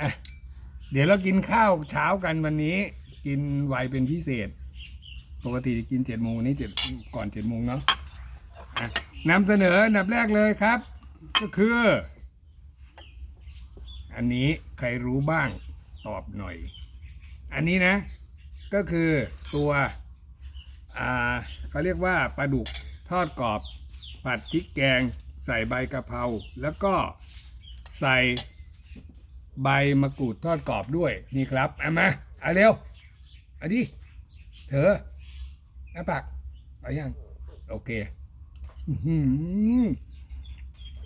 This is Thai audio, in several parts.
อะเดี๋ยวเรากินข้าวเช้ากันวันนี้ กินไวเป็นพิเศษ ปกติจะกินเจ็ดโมงนนี้เจ็ดก่อนเจ็ดโมงเนาะอะนำเสนออันดับแรกเลยครับ ก็คือ อันนี้ใครรู้บ้างตอบหน่อย อันนี้นะ ก็คือตัวอ่าเขาเรียกว่าปลาดุกทอดกรอบ ผัดพริกแกง ใส่ใบกะเพราแล้วก็ใส่ ใบมะกรูดทอดกรอบด้วยนี่ครับเอามาเอาเร็วเอาดิเธอหน้าปากเอายังโอเคอื้อหือ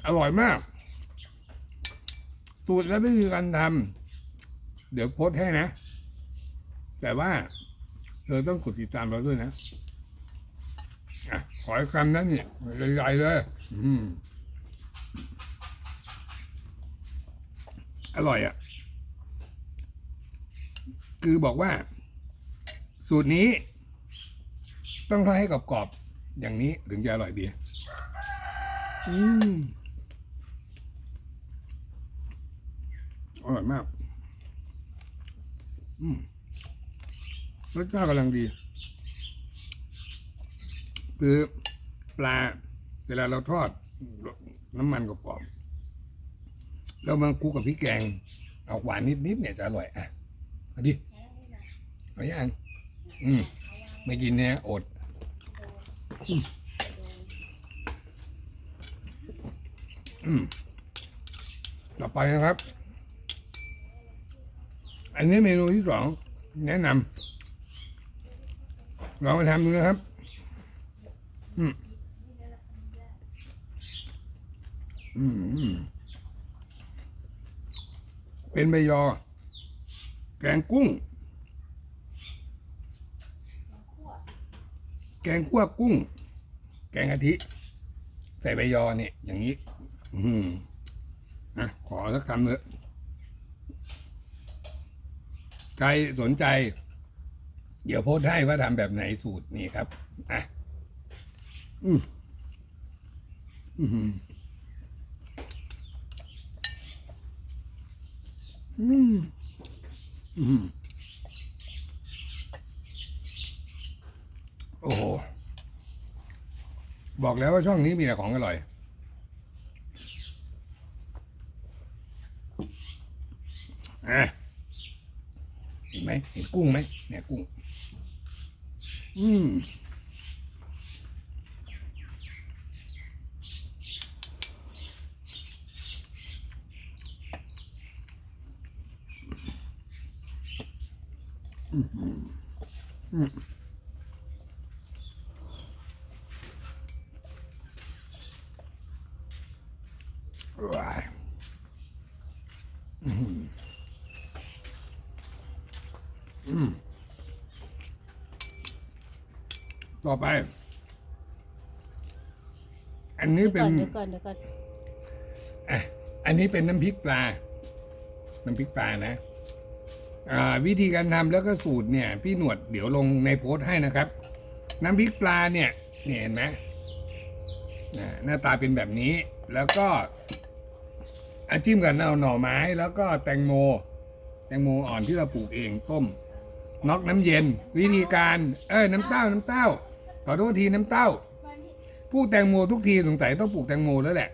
อร่อยมาก สูตรและวิธีการทำเดี๋ยวโพสต์ให้นะ แต่ว่า เธอต้องกดติดตามเราด้วยนะอะขอให้คำนั้นนี่ใหญ่ๆเลย อืม อร่อยอะ คือบอกว่า สูตรนี้ ต้องทอดให้กรอบๆอย่างนี้ถึงจะอร่อยดีอืมอร่อยมาก อืมรสชาติกำลังดี คือปลา เวลาเราทอดน้ำมันกรอบๆ แล้วมันคลุกกับพริกแกงออกหวานนิดๆเนี่ยจะอร่อยอะเอาดิเอาอย่างอืมไม่กินเนี่ยอดอืมต่อไปนะครับ อันนี้เมนูที่สองแนะนำลองไปทำดูนะครับ อืมอืม เป็นใบยอ แกงกุ้ง แกงคั่วกุ้ง แกงกะทิ ใส่ใบยอเนี่ย อย่างนี้ อืมอะขอสักคำเถอะใครสนใจ เดี๋ยวโพสให้ว่าทำแบบไหนสูตรนี่ครับ อะ อืมอืม อืม อืม โอ้โห บอกแล้วว่าช่องนี้มีแต่ของอร่อย อะเห็นไหมเห็นกุ้งไหมเนี่ยกุ้ง อืม อืมอืมว้ายอืมอืม ต่อไป อันนี้เป็นเดี๋ยวก่อนเดี๋ยวก่อน อะอันนี้เป็นน้ำพริกปลา น้ำพริกปลานะอ่า วิธีการทำแล้วก็สูตรเนี่ย พี่หนวดเดี๋ยวลงในโพสต์ให้นะครับ น้ำพริกปลาเนี่ยเนี่ยเห็นไหมหน้าตาเป็นแบบนี้แล้วก็อาจิ้มกับเอาหน่อไม้ แล้วก็แตงโม แตงโมอ่อนที่เราปลูกเองต้มน็อกน้ำเย็น วิธีการเอ้ยน้ำเต้าน้ำเต้าขอโทษทีน้ำเต้า ผู้แตงโมทุกทีสงสัยต้องปลูกแตงโมแล้วแหละ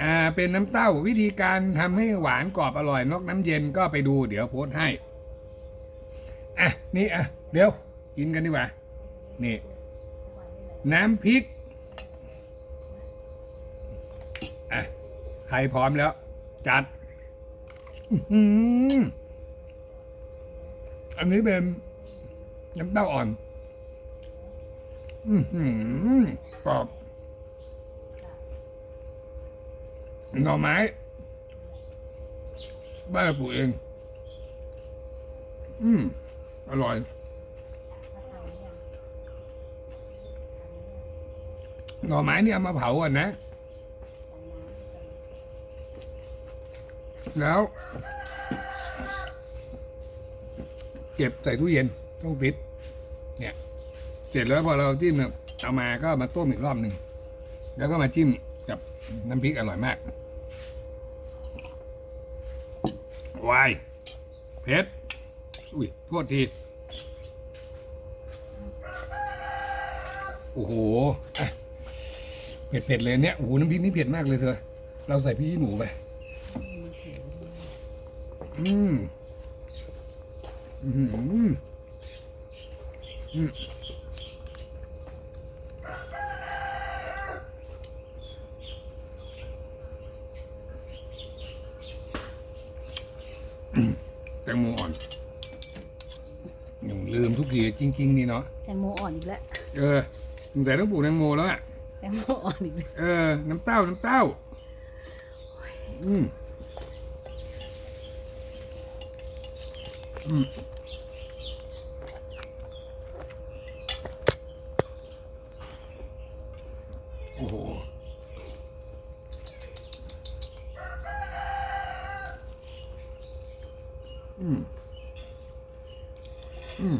อ่าเป็นน้ำเต้าวิธีการทำให้หวานกรอบอร่อยนอกน้ำเย็นก็ไปดูเดี๋ยวโพสต์ให้อะนี่อะเดี๋ยวกินกันดีกว่านี่ น้ำพริกอะใครพร้อมแล้ว จัดอันนี้เป็นน้ำเต้าอ่อน อือหือกรอบ หน่อไม้ บ้านปลูกเอง อืม อร่อย หน่อไม้นี่เอามาเผาก่อนนะ แล้ว เก็บใส่ตู้เย็นต้องฟิต เนี่ย เสร็จแล้วพอเราจิ้มเอามาก็มาต้มอีกรอบหนึ่ง แล้วก็มาจิ้ม กับน้ำพริกอร่อยมากวายเผ็ดอุ้ยโทษที โอ้โหอะเผ็ดๆเลยเนี่ยโอ้โหน้ำพริกนี่เผ็ดมากเลยเธอ เราใส่พริกขี้หนูไปอืมอืมอืม แตงโมอ่อนยังลืมทุกทีจริง ๆ นี่เนาะแตงโมอ่อนอีกแล้วเออสงสัยต้องปลูกแตงโมแล้วอะแตงโมอ่อนอีกแล้วเออ น้ำเต้าน้ำเต้า อืมอืม โอ้โห อืมอืม